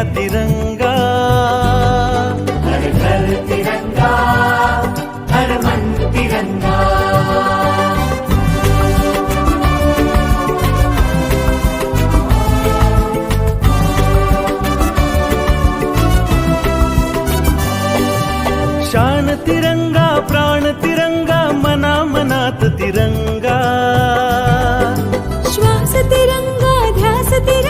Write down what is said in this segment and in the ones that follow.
रङ्गा तिरङ्गा हर मन तिरङ्गा शान तिरङ्गा प्राण तिरङ्गा मना मनात तिरङ्गा श्वास तिरङ्गा ध्यास तिरङ्ग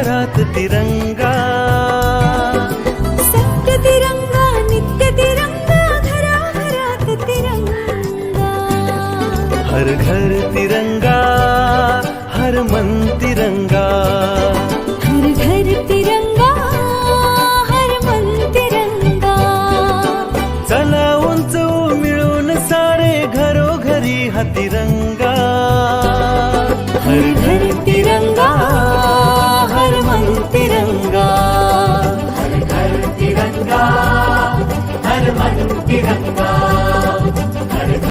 चराचरात तिरंगा. सत्य तिरंगा नित्य तिरंगा घराघरात तिरंगा. हर घर तिरंगा हर मन तिरंगा. हर घर तिरंगा हर मन तिरंगा. चला उंच मिळून सारे घरोघरी हा तिरंगा. Piranga.